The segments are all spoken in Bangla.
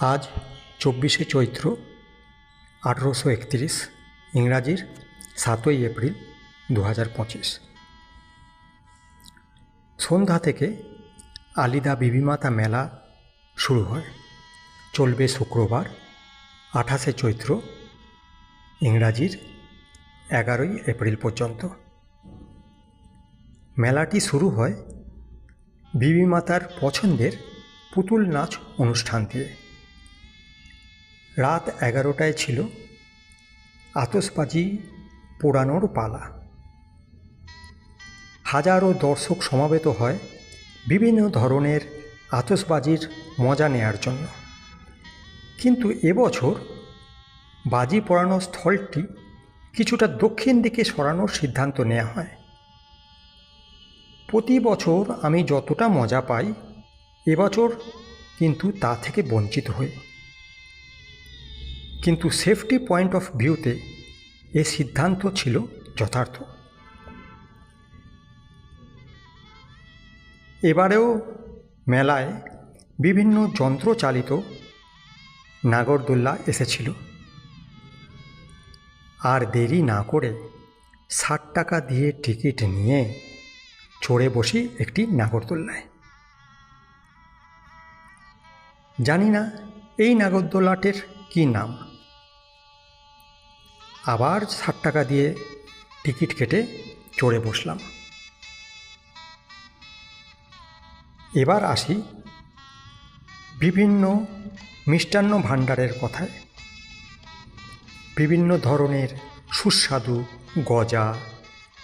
আজ চব্বিশে চৈত্র আঠেরোশো একত্রিশ, ইংরাজির সাতই এপ্রিল দু হাজার পঁচিশ। সন্ধ্যা থেকে আলিদা বিবিমাতা মেলা শুরু হয়। চলবে শুক্রবার, আঠাশে চৈত্র, ইংরাজির এগারোই এপ্রিল পর্যন্ত। মেলাটি শুরু হয় বিবিমাতার পছন্দের পুতুল নাচ অনুষ্ঠান দিয়ে। রাত এগারোটায় ছিল আতসবাজি পোড়ানোর পালা। হাজারো দর্শক সমাবেত হয় বিভিন্ন ধরনের আতসবাজির মজা নেয়ার জন্য। কিন্তু এবছর বাজি পোড়ানোর স্থলটি কিছুটা দক্ষিণ দিকে সরানোর সিদ্ধান্ত নেওয়া হয়। প্রতি বছর আমি যতটা মজা পাই এবছর কিন্তু তা থেকে বঞ্চিত হই। কিন্তু সেফটি পয়েন্ট অফ ভিউতে এ সিদ্ধান্ত ছিল যথার্থ। এবারেও মেলায় বিভিন্ন যন্ত্রচালিত নাগরদোল্লা এসেছিল। আর দেরি না করে ষাট টাকা দিয়ে টিকিট নিয়ে চড়ে বসি একটি নাগরদোল্লায়। জানি না এই নাগরদোলাটের কী নাম। আবার ষাট টাকা দিয়ে টিকিট কেটে চড়ে বসলাম। এবার আসি বিভিন্ন মিষ্টান্ন ভাণ্ডারের কথায়। বিভিন্ন ধরনের সুস্বাদু গজা,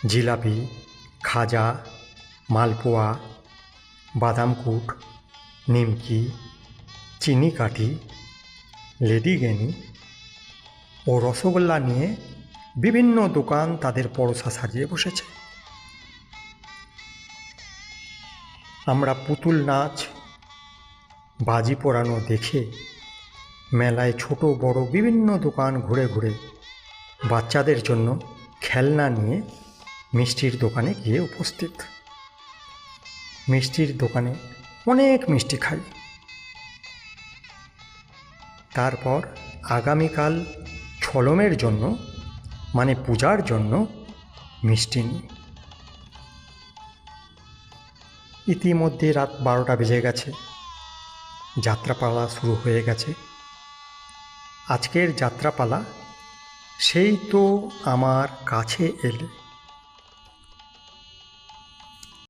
জিলাপি, খাজা, মালপোয়া, বাদামকুট, নিমকি চিনি কাঠি লেডিগেনি ও রসগোল্লা নিয়ে বিভিন্ন দোকান তাদের পরশা সাজিয়ে বসেছে। আমরা পুতুল নাচ, বাজি পোড়ানো দেখে মেলায় ছোট, বড় বিভিন্ন দোকান ঘুরে ঘুরে বাচ্চাদের জন্য খেলনা নিয়ে মিষ্টির দোকানে গিয়ে উপস্থিত। মিষ্টির দোকানে অনেক মিষ্টি খাই। তারপর আগামীকাল ছলমের জন্য মানে পূজার জন্য মিষ্টি নিই। ইতিমধ্যে রাত বারোটা বেজে গেছে। যাত্রাপালা শুরু হয়ে গেছে। আজকের যাত্রাপালা, সেই তো আমার কাছে এলে।